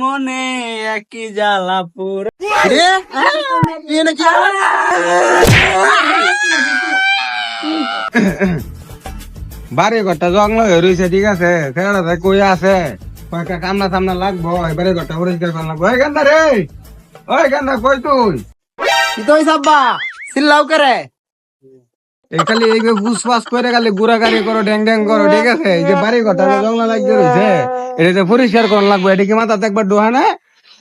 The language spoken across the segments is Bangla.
মনে একই জ্বালাপুর রে তুই বাড়ি ঘরটা জঙ্গল হয়ে রয়েছে ঠিক আছে? সেটা কই আছে? কয়েকটা কামনা সামনা লাগবো এবারে ঘরটা পরিষ্কার করা লাগবো ওই গান্দা রে ওই গান্দা কই তুই? কি তো সাব্বা? চিল্লাও করে? খালি এই ফুসফাস করে খালি গুড়া গাড়ি করো ড্যাং ড্যাং করো, ঠিক আছে? এই যে বাড়ি যে জঙ্গল লাগিয়ে রয়েছে এটা যে পরিষ্কার করা লাগবে, এটা কি মাথাতে একবার ডোহা না?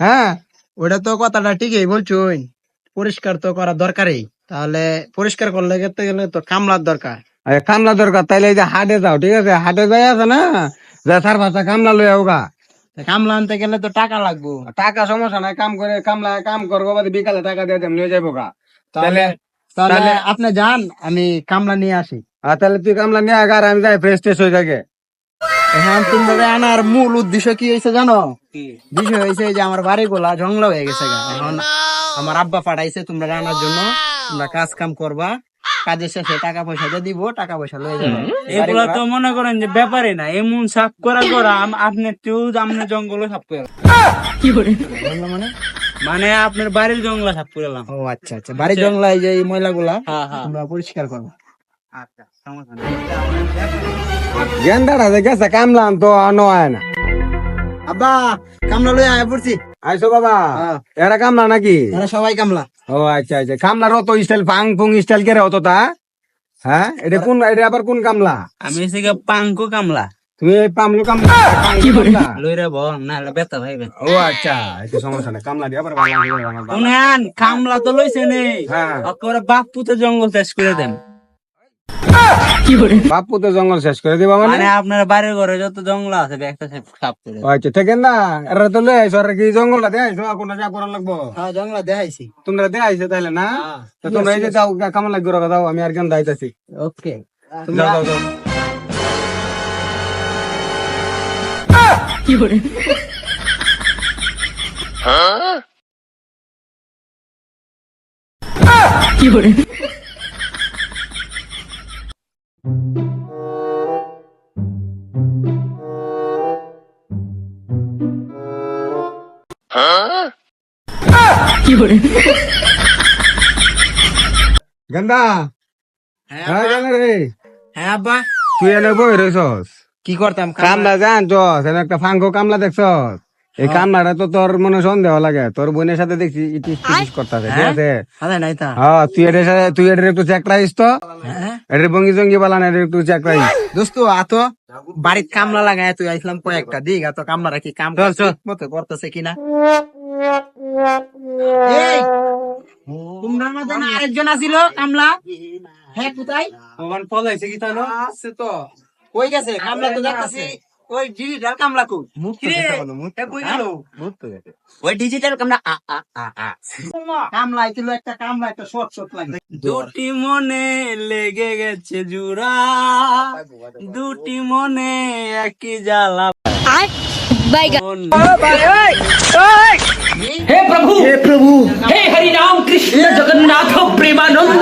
হ্যাঁ? ওটা তো কথাটা ঠিকই বলছুন পরিষ্কার তো করা দরকারই। তাহলে পরিষ্কার করলে গেতে গেলে তো কামলার দরকার। কামলা দরকার, তাইলে এই যে হাটে যাও, ঠিক আছে? হাটে যাই আছে না? যে সার ভাষা কামলা লই আওগা কামলা আনতে গেলে তো টাকা লাগবো। টাকা সমস্যা নাই, কাম করে, কামলা কাম করব বিকালে টাকা দিয়ে যাব গা। তাহলে তাহলে আপনি যান আমি কামলা নিয়ে আসি। আর তাহলে তুই কামলা নিয়ে আগার আমি যাই ফ্রেশ ট্রেশ হয়ে থাকে আনার মূল উদ্দেশ্য কি হয়েছে জানো? বিষয় হয়েছে যে আমার বাড়ি গোলা জঙ্গল হয়ে গেছে এখন আমার আব্বা পাঠাইছে তোমরা রান্নার জন্য তোমরা কাজ কাম করবা। কাজের শেষে টাকা পয়সা দিয়ে দিব টাকা পয়সা লয়ে যাবে। এগুলা তো মনে করেন যে ব্যাপারে না এমন সাফ করা করা আপনি তুই আপনি জঙ্গল সাফ করে জঙ্গল মানে? মানে আপনার বাড়ির জঙ্গল সাফ করলাম ও আচ্ছা আচ্ছা। বাড়ি জঙ্গলা এই যে এই ময়লা গুলা হ্যাঁ হ্যাঁ। তোমরা পরিষ্কার করবা। আচ্ছা সমস্যা নেই। গেন্দাটা গেছে কামলা তো আনো হয় না। আব্বা কামলা লয়ে আয় পড়ছি। আইসো বাবা। হ্যাঁ। এরা কামলা নাকি? এরা সবাই কামলা। ও আচ্ছা আচ্ছা। কামলার অত স্টাইল পাং ফুং স্টাইল কে রে অত তা? হ্যাঁ? এটা কোন এটা আবার কোন কামলা? আমি এসে পাঙ্কু কামলা। পামলু? লইরে না। বেতা ভাইবে ও আচ্ছা সমস্যা কামলা দিয়ে তো লইছে হ্যাঁ। জঙ্গল শেষ করে দেন। বাপু জঙ্গল শেষ করে দিবা মানে? মানে আপনার বাড়ির ঘরে যত জঙ্গল আছে একটা সাফ করে আচ্ছা ঠিক না এরা তো লই আইসো আর কি জঙ্গলটা দিয়ে আইসো কোনটা যা করার লাগবো? হ্যাঁ জঙ্গলা দেখাইছি। তোমরা দিয়ে আইসো তাইলে না? তো তোমরা এই যে যাও কামলা রাখা দাও আমি আর কেন দাইতাছি ওকে। যাও যাও। যাও গন্দা হ্যাঁ গন্দা রে হ্যাঁ আব্বা তুই এনে বই রইছস কি করতাম? কামলা জানছস এনে একটা ফাঙ্কো কামলা দেখছস এই কামলাটা তো তোর মনে সন্দেহ লাগে। তোর বোনের সাথে দেখছি ইটিস টিটিস করতেছে ঠিক আছে? নাই তা। হ্যাঁ তুই এটার সাথে তুই এটার একটু চেক রাখিস তো। হ্যাঁ? এটার ভঙ্গি জঙ্গি বালা না একটু চেক রাখিস দোস্ত আতো বাড়িত কামলা লাগায় তুই আইসলাম কয়েকটা দিক আতো কামলা রাখি কাম। মতো করতেছে কিনা? তোমরা মধ্যে আরেকজন আছিল কামলা। হ্যাঁ কোথায়? ভগবান পলাইছে কি আছে তো। দুটি মনে লেগে গেছে জুরা দুটি মনে একই জ্বালা। হে প্রভু হে প্রভু। হে Hari Ram Krishna Jagannath Premananda.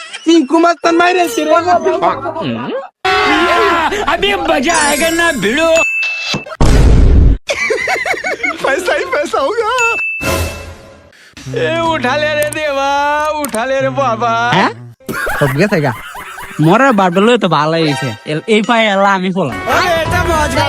Tata good bye गया গোলাম টিকে মারিলাম মারিলে যা মরে মরে কামইছে মরে যা আল্লাহ তিনকু মাস্তান মাইরেছে রে अभी मजा आएगा ना भिड़ो সব গেছে গা মরে বাটলো তো ভালো হয়েছে এই পায়ে এলা আমি খোলা এটা মজা